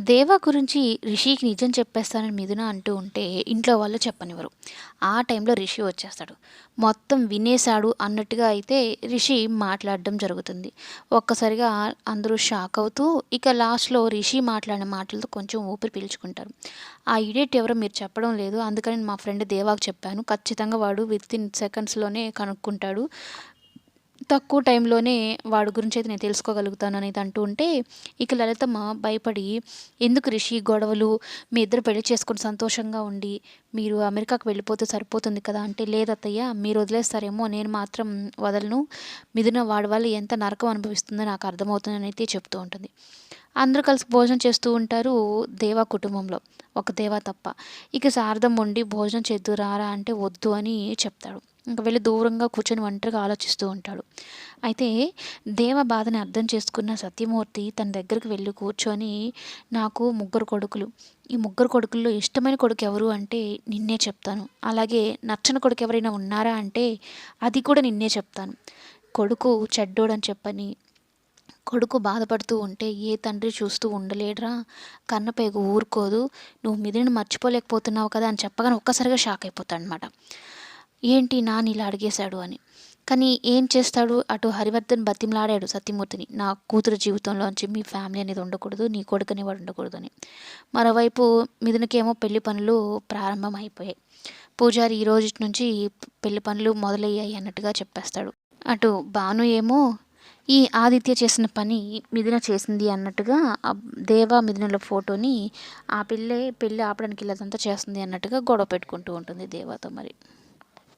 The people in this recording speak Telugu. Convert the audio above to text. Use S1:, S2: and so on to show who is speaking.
S1: దేవా గురించి రిషికి నిజం చెప్పేస్తానని మిథున అంటూ ఉంటే ఇంట్లో వాళ్ళు చెప్పనివ్వరు. ఆ టైంలో రిషి వచ్చేస్తాడు. మొత్తం వినేశాడు అన్నట్టుగా అయితే రిషి మాట్లాడడం జరుగుతుంది. ఒక్కసారిగా అందరూ షాక్ అవుతూ ఇక లాస్ట్లో రిషి మాట్లాడిన మాటలతో కొంచెం ఊపిరి పీల్చుకుంటారు. ఆ ఇడేట్ ఎవరో మీరు చెప్పడం లేదు. అందుకని మా ఫ్రెండ్ దేవాకు చెప్పాను. ఖచ్చితంగా వాడు విత్ ఇన్ సెకండ్స్లోనే కనుక్కుంటాడు. తక్కువ టైంలోనే వాడి గురించి అయితే నేను తెలుసుకోగలుగుతాను అనేది అంటూ ఉంటే ఇక లలితమ్మ భయపడి ఎందుకు రిషి గొడవలు? మీ ఇద్దరు పెళ్ళి చేసుకుని సంతోషంగా ఉండి మీరు అమెరికాకు వెళ్ళిపోతే సరిపోతుంది కదా? అంటే లేదత్తయ్య మీరు వదిలేస్తారేమో నేను మాత్రం వదలను. మిథున వాడి వల్ల ఎంత నరకం అనుభవిస్తుందో నాకు అర్థమవుతుందని అయితే చెప్తూ ఉంటుంది. అందరూ కలిసి భోజనం చేస్తూ ఉంటారు దేవా కుటుంబంలో. ఒక దేవా తప్ప. ఇక శారదం ఉండి భోజనం చేద్దు రారా అంటే వద్దు అని చెప్తాడు. ఇంకా వెళ్ళి దూరంగా కూర్చొని ఒంటరిగా ఆలోచిస్తూ ఉంటాడు. అయితే దేవ బాధని అర్థం చేసుకున్న సత్యమూర్తి తన దగ్గరికి వెళ్ళి కూర్చొని నాకు ముగ్గురు కొడుకులు. ఈ ముగ్గురు కొడుకుల్లో ఇష్టమైన కొడుకు ఎవరు అంటే నిన్నే చెప్తాను. అలాగే నచ్చని కొడుకు ఎవరైనా ఉన్నారా అంటే అది కూడా నిన్నే చెప్తాను. కొడుకు చెడ్డోడని చెప్పని కొడుకు బాధపడుతూ ఉంటే ఏ తండ్రి చూస్తూ ఉండలేడురా. కన్నపేగు ఊరుకోదు. నువ్వు మిదిని మర్చిపోలేకపోతున్నావు కదా అని చెప్పగానే ఒక్కసారిగా షాక్ అయిపోతాడు అనమాట ఏంటి నాని ఇలా అడిగేశాడు అని. కానీ ఏం చేస్తాడు? అటు హరివర్ధన్ బతిమలాడాడు సత్యమూర్తిని. నా కూతురు జీవితంలోంచి మీ ఫ్యామిలీ అనేది ఉండకూడదు నీ కొడుకుని వాడు ఉండకూడదు అని మరోవైపు మిథునకేమో పెళ్ళి పనులు ప్రారంభం అయిపోయాయి పూజారి ఈ రోజు నుంచి పెళ్ళి పనులు మొదలయ్యాయి అన్నట్టుగా చెప్పేస్తాడు. అటు భాను ఏమో ఈ ఆదిత్య చేసిన పని మిథున చేసింది అన్నట్టుగా దేవా మిథునల ఫోటోని ఆ పిల్లే పెళ్ళి ఆపడానికి ఇలాదంతా చేస్తుంది అన్నట్టుగా గొడవ పెట్టుకుంటూ ఉంటుంది దేవాతో మరి.